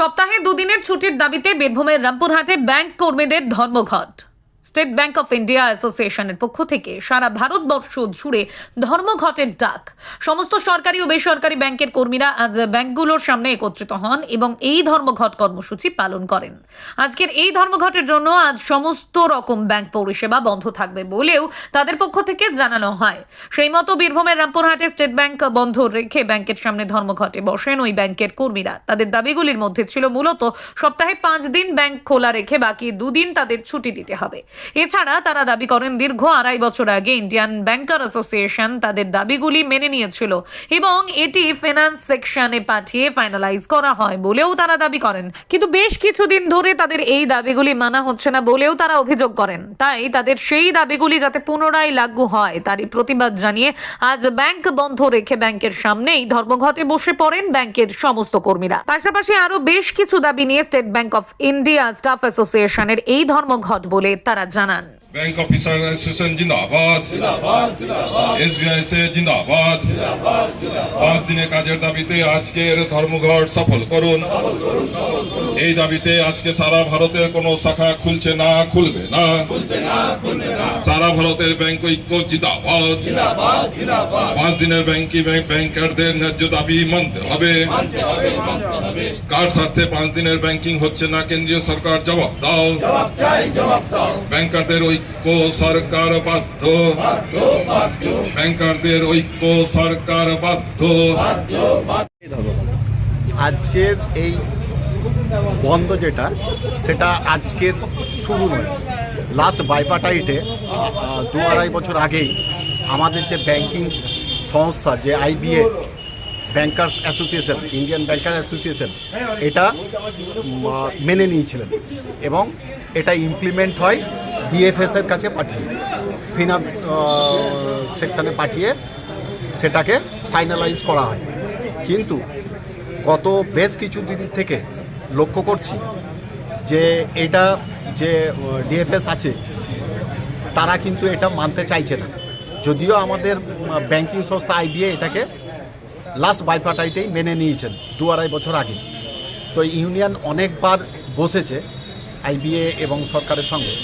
সপ্তাহে দুদিনের ছুটির দাবিতে বীরভূমের রামপুরহাটে ব্যাংক কর্মীদের ধর্মঘট। স্টেট ব্যাংক অফ ইন্ডিয়া অ্যাসোসিয়েশনের পক্ষ থেকে সারা ভারতবর্ষ জুড়ে ধর্মঘটের ডাক। সমস্ত সরকারি ও বেসরকারি ব্যাংকের কর্মীরা আজ ব্যাংকগুলোর সামনে একত্রিত হন এবং এই ধর্মঘট কর্মসূচি পালন করেন। আজকের এই ধর্মঘটের জন্য আজ সমস্ত রকম ব্যাংক পরিষেবা বন্ধ থাকবে বলেও তাদের পক্ষ থেকে জানানো হয়। সেই মতো বীরভূমের রামপুরহাটে স্টেট ব্যাংক বন্ধ রেখে ব্যাংকের সামনে ধর্মঘটে বসেন ওই ব্যাংকের কর্মীরা। তাদের দাবিগুলির মধ্যে ছিল মূলত সপ্তাহে পাঁচ দিন ব্যাংক খোলা রেখে বাকি দুদিন তাদের ছুটি দিতে হবে। এছাড়া তারা দাবি করেন, দীর্ঘ আড়াই বছর আগে ইন্ডিয়ান ব্যাংকার অ্যাসোসিয়েশন তাদের দাবিগুলি মেনে নিয়েছিল এবং এটি ফিনান্স সেকশনে পাঠিয়ে ফাইনালাইজ করা হয় বলেও তারা দাবি করেন। কিন্তু বেশ কিছুদিন ধরে তাদের এই দাবিগুলি মানা হচ্ছে না বলেও তারা অভিযোগ করেন। তাই তাদের সেই দাবিগুলি যাতে পুনরায় লাগু হয়, তারই প্রতিবাদ জানিয়ে আজ ব্যাংক বন্ধ রেখে ব্যাংকের সামনেই ধর্মঘটে বসে পড়েন ব্যাংকের সমস্ত কর্মীরা। পাশাপাশি আরও বেশ কিছু দাবি নিয়ে state bank of India staff অ্যাসোসিয়েশনের এই ধর্মঘট বলে তারা জানান। बैंक ऑफिसर एसोसिएशन जिंदाबाद এসবিআই সে জিন্দাবাদ পাঁচ দিনে কাজের দাবিতে আজকের ধর্মঘট সফল করুন এই দাবিতে আজকে সারা ভারতের কোনো শাখা খুলছে না খুলবে না সারা ভারতের ব্যাংক ঐক্য জিন্দাবাদ পাঁচ দিনের ব্যাংকি ব্যাংক ব্যাংকারদের ন্যায্য দাবি মানতে হবে কার স্বার্থে পাঁচ দিনের ব্যাংকিং হচ্ছে না কেন্দ্রীয় সরকার জবাব দাও ব্যাংকারদের ঐক্য সরকার বাধ্য। ব্যাংকারদের ঐক্য সরকার বাধ্য। আজকের এই বন্ধ যেটা, সেটা আজকের শুরু নয়। লাস্ট বাইপাটাইটে দু আড়াই বছর আগেই আমাদের যে ব্যাংকিং সংস্থা, যে IBA bankers association Indian banker association এটা মেনে নিয়েছিলেন। এবং এটা ইমপ্লিমেন্ট হয় ডিএফএস এর কাছে পাঠিয়ে ফিনান্স সেকশানে পাঠিয়ে সেটাকে ফাইনালাইজ করা হয়। কিন্তু গত বেশ কিছু দিন থেকে লক্ষ্য করছি যে এটা যে ডিএফএস আছে, তারা কিন্তু এটা মানতে চাইছে না। যদিও আমাদের ব্যাংকিং সংস্থা আইবিএ এটাকে লাস্ট বাইপাটাইটেই মেনে নিয়েছেন, দু আড়াই বছর আগে। তো ইউনিয়ন অনেকবার বসেছে আইবিএ এবং সরকারের সঙ্গে।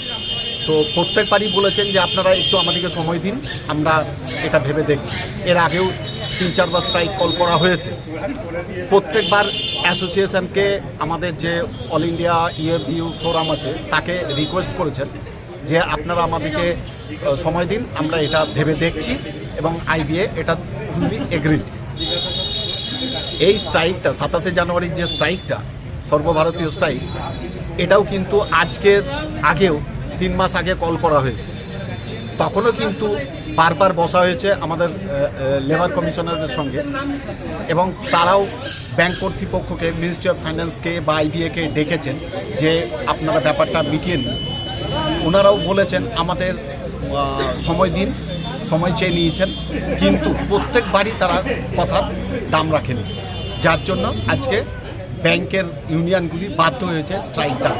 তো প্রত্যেকবারই বলেছেন যে আপনারা একটু আমাদেরকে সময় দিন, আমরা এটা ভেবে দেখছি। এর আগেও তিন চারবার স্ট্রাইক কল করা হয়েছে। প্রত্যেকবার অ্যাসোসিয়েশনকে আমাদের যে অল ইন্ডিয়া ইউ ফোরাম আছে, তাকে রিকোয়েস্ট করেছেন যে আপনারা আমাদেরকে সময় দিন, আমরা এটা ভেবে দেখছি এবং আইবিএ এটা ফুললি এগ্রিড এই স্ট্রাইকটা সাতাশে জানুয়ারির যে স্ট্রাইকটা সর্বভারতীয় স্ট্রাইক এটাও কিন্তু আজকের আগেও তিন মাস আগে কল করা হয়েছে। তখনও কিন্তু বারবার বসা হয়েছে আমাদের লেবার কমিশনারের সঙ্গে এবং তারাও ব্যাংক কর্তৃপক্ষকে মিনিস্ট্রি অফ ফাইন্যান্সকে বা আইবিএকে ডেকেছেন যে আপনারা ব্যাপারটা মিটিয়ে নিন। ওনারাও বলেছেন আমাদের সময় দিন, সময় চেয়ে নিয়েছেন, কিন্তু প্রত্যেকবারই তারা কথার দাম রাখেন যার জন্য আজকে ব্যাংকের ইউনিয়নগুলি বাধ্য হয়েছে স্ট্রাইকটা।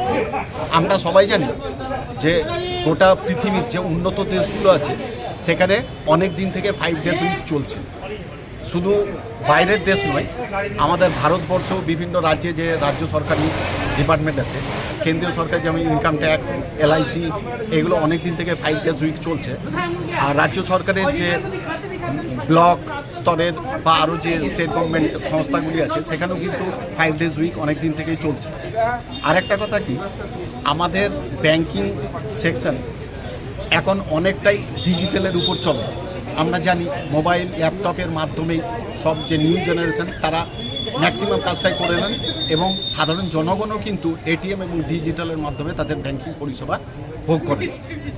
আমরা সবাই জানি যে গোটা পৃথিবীর যে উন্নত দেশগুলো আছে, সেখানে অনেক দিন থেকে ফাইভ ডেজ উইক চলছে। শুধু বাইরের দেশ নয়, আমাদের ভারতবর্ষ, বিভিন্ন রাজ্যে যে রাজ্য সরকারি ডিপার্টমেন্ট আছে, কেন্দ্রীয় সরকার যেমন ইনকাম ট্যাক্স এলআইসি এগুলো অনেক দিন থেকে ফাইভ ডেজ উইক চলছে। আর রাজ্য সরকারের যে ব্লক স্তরের বা আরও যে স্টেট গভর্নমেন্ট সংস্থাগুলি আছে, সেখানেও কিন্তু ফাইভ ডেজ উইক অনেক দিন থেকেই চলছে। আরেকটা কথা কি? আমাদের ব্যাংকিং সেকশন এখন অনেকটাই ডিজিটালের উপর চলে। আমরা জানি মোবাইল ল্যাপটপের মাধ্যমেই সব যে নিউ জেনারেশন তারা ম্যাক্সিমাম কাজটাই করে নেন এবং সাধারণ জনগণও কিন্তু এটিএম এবং ডিজিটালের মাধ্যমে তাদের ব্যাংকিং পরিষেবা ভোগ করে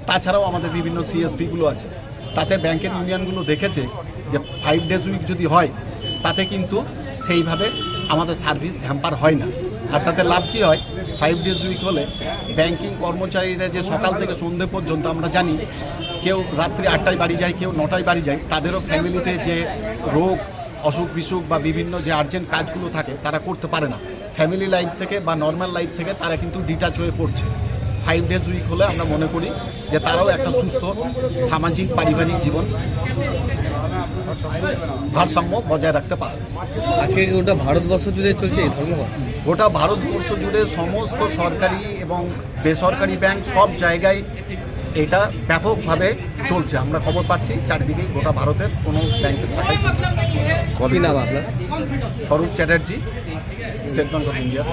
তাছাড়াও আমাদের বিভিন্ন সিএসপিগুলো আছে। তাতে ব্যাংকের ইউনিয়নগুলো দেখেছে যে ফাইভ ডেজ উইক যদি হয়, তাতে কিন্তু সেইভাবে আমাদের সার্ভিস হ্যাম্পার হয় না। আর তাতে লাভ কী হয়? ফাইভ ডেজ উইক হলে ব্যাংকিং কর্মচারীরা যে সকাল থেকে সন্ধে পর্যন্ত আমরা জানি, কেউ রাত্রি আটটায় বাড়ি যায়, কেউ নটায় বাড়ি যায়, তাদেরও ফ্যামিলিতে যে রোগ, অসুখ বিসুখ বা বিভিন্ন যে আর্জেন্ট কাজগুলো থাকে, তারা করতে পারে না। ফ্যামিলি লাইফ থেকে বা নর্মাল লাইফ থেকে তারা কিন্তু ডিটাচ হয়ে পড়ছে। ফাইভ ডেজ উইক হলে আমরা মনে করি যে তারাও একটা সুস্থ সামাজিক, পারিবারিক জীবন ভারসাম্য বজায় রাখতে পারে। আজকে ওটা ভারতবর্ষ জুড়ে চলছে এই ধর্মঘট? গোটা ভারতবর্ষ জুড়ে সমস্ত সরকারি এবং বেসরকারি ব্যাংক সব জায়গায় এটা ব্যাপকভাবে চলছে। আমরা খবর পাচ্ছি চারিদিকেই গোটা ভারতের কোনো ব্যাংকের শাখায়। কি নাম আপনার? Swarup Chatterjee state bank of India.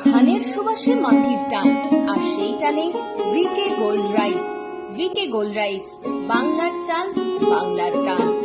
ধানের সুবাসে মাটির টান আর সেই টানে VK gold rice VK gold rice বাংলার চাল বাংলার গান